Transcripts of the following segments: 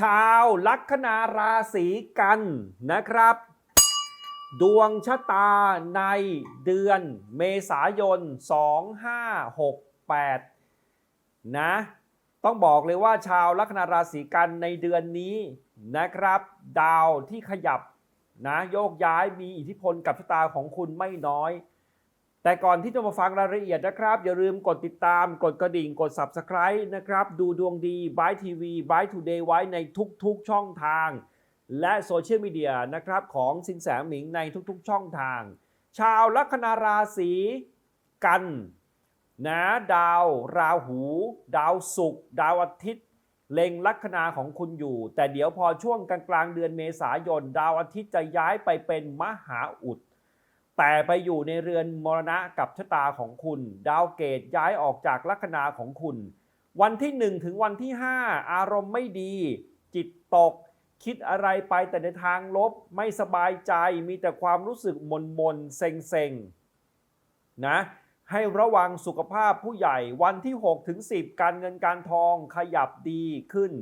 ชาวลัคนาราศีกันนะครับ ดวงชะตาในเดือนเมษายน 2568 นะ ต้องบอกเลยว่าชาวลัคนาราศีกันในเดือนนี้นะครับ ดาวที่ขยับนะโยกย้ายมีอิทธิพลกับชะตาของคุณไม่น้อย แต่ก่อนที่จะมาฟังรายละเอียดนะครับ อย่าลืมกดติดตาม กดกระดิ่ง กด Subscribe นะครับ ดูดวงดีบายทีวีบายทูเดย์ไว้ในทุกๆช่องทาง และโซเชียลมีเดียนะครับของสินแสหมิงในทุกๆช่องทาง ชาวลัคนาราศีกันนะดาว ราหู ดาวศุกร์ดาวอาทิตย์ เล็งลัคนาของคุณอยู่ แต่เดี๋ยวพอช่วงกลางกลางๆเดือนเมษายน ดาวอาทิตย์จะย้ายไปเป็นมหาอุด แต่ไปอยู่ในเรือนมรณะกับชะตาของคุณ ดาวเกตย้ายออกจากลัคนาของคุณ วันที่ 1 ถึงวันที่ 5 อารมณ์ไม่ดี จิตตก คิดอะไรไปแต่ในทางลบไม่สบายใจมีแต่ความรู้สึกมนมนเซ็งเซ็งนะให้ระวังสุขภาพผู้ใหญ่วันที่ 6 ถึง 10 การเงินการทองขยับดีขึ้น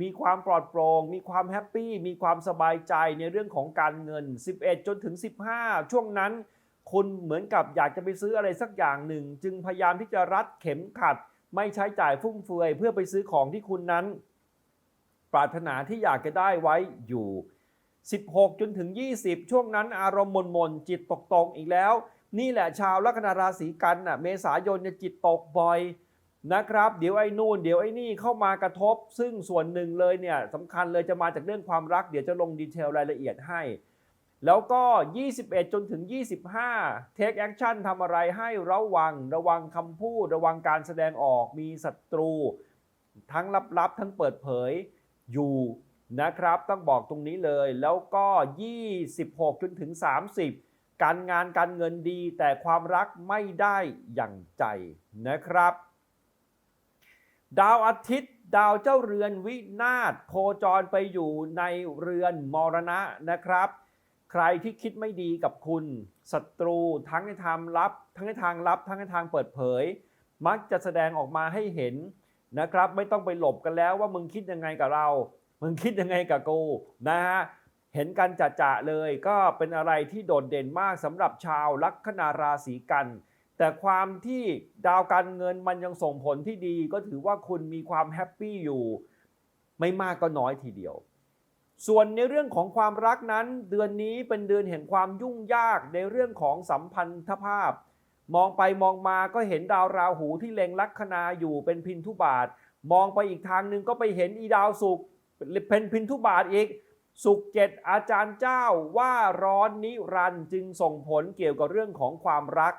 มีความปลอดโปร่ง มีความแฮปปี้ มีความสบายใจในเรื่องของการเงิน 11 จนถึง 15 ช่วงนั้น คุณเหมือนกับอยากจะไปซื้ออะไรสักอย่างหนึ่ง จึงพยายามที่จะรัดเข็มขัด ไม่ใช้จ่ายฟุ่มเฟือย เพื่อไปซื้อของที่คุณนั้น ปรารถนาที่อยากจะได้ไว้อยู่ 16 จนถึง 20 ช่วงนั้นอารมณ์มนมนๆจิตตกตกอีกแล้ว นี่แหละชาวลัคนาราศีกันน่ะเมษายนเนี่ยจิตตกบ่อย นะครับ เดี๋ยวไอ้นู่นเดี๋ยวไอ้นี่เข้ามากระทบ ซึ่งส่วนหนึ่งเลยเนี่ยสำคัญเลยจะมาจากเรื่องความรัก เดี๋ยวจะลงดีเทลรายละเอียดให้ แล้วก็ 21 จนถึง 25 Take Action ทำอะไรให้ระวัง ระวังคำพูด ระวังการแสดงออก มีศัตรู ทั้งลับๆ ทั้งเปิดเผยอยู่นะครับ ต้องบอกตรงนี้เลย แล้วก็ 26 จนถึง 30 การงานการเงินดีแต่ความรักไม่ได้อย่างใจนะครับ ดาวอาทิตย์ดาวเจ้าเรือนวินาศโคจรไปอยู่ในเรือนมรณะนะครับ ใครที่คิดไม่ดีกับคุณศัตรูทั้งในทางลับ ทั้งในทางลับ ทั้งในทางเปิดเผย มักจะแสดงออกมาให้เห็นนะครับ ไม่ต้องไปหลบกันแล้วว่ามึงคิดยังไงกับเรา มึงคิดยังไงกับกูนะฮะเห็นกันจะจะๆเลยก็เป็นอะไรที่โดดเด่นมากสำหรับชาวลัคนาราศีกัน แต่ความที่ดาวการเงินมันยังส่งผลที่ดี ก็ถือว่าคุณมีความแฮปปี้อยู่ ไม่มากก็น้อยทีเดียว ส่วนในเรื่องของความรักนั้น เดือนนี้เป็นเดือนแห่งความยุ่งยากในเรื่องของสัมพันธภาพ มองไปมองมาก็เห็นดาวราหูที่เล็งลัคนาอยู่เป็นพินทุบาท มองไปอีกทางหนึ่งก็ไปเห็นอีดาวศุกเป็นพินทุบาทอีกสุขเจ็ดอาจารย์เจ้าว่าร้อนนิรันจึงส่งผลเกี่ยวกับเรื่องของความรัก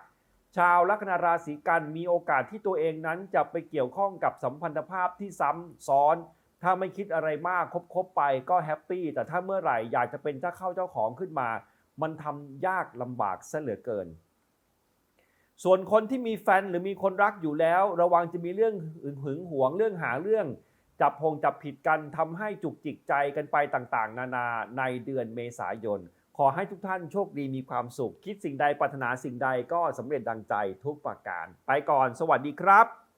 ชาวลัคนาราศีกันมีโอกาสที่ตัวเองนั้นจะไปเกี่ยวข้องกับสัมพันธภาพที่ซ้ำซ้อน ถ้าไม่คิดอะไรมากคบๆไปก็แฮปปี้แต่ถ้าเมื่อไหร่อยากจะเป็นเจ้าเข้าเจ้าของขึ้นมา มันทำยากลำบากซะเหลือเกิน ส่วนคนที่มีแฟนหรือมีคนรักอยู่แล้ว ระวังจะมีเรื่องหึงหวงเรื่องหาเรื่อง จับพงจับผิดกันทำให้จุกจิกใจกันไปต่างๆ นานาในเดือนเมษายน ขอให้ทุกท่านโชคดีมีความสุข คิดสิ่งใดปรารถนาสิ่งใดก็สำเร็จดังใจทุกประการ ไปก่อน สวัสดีครับ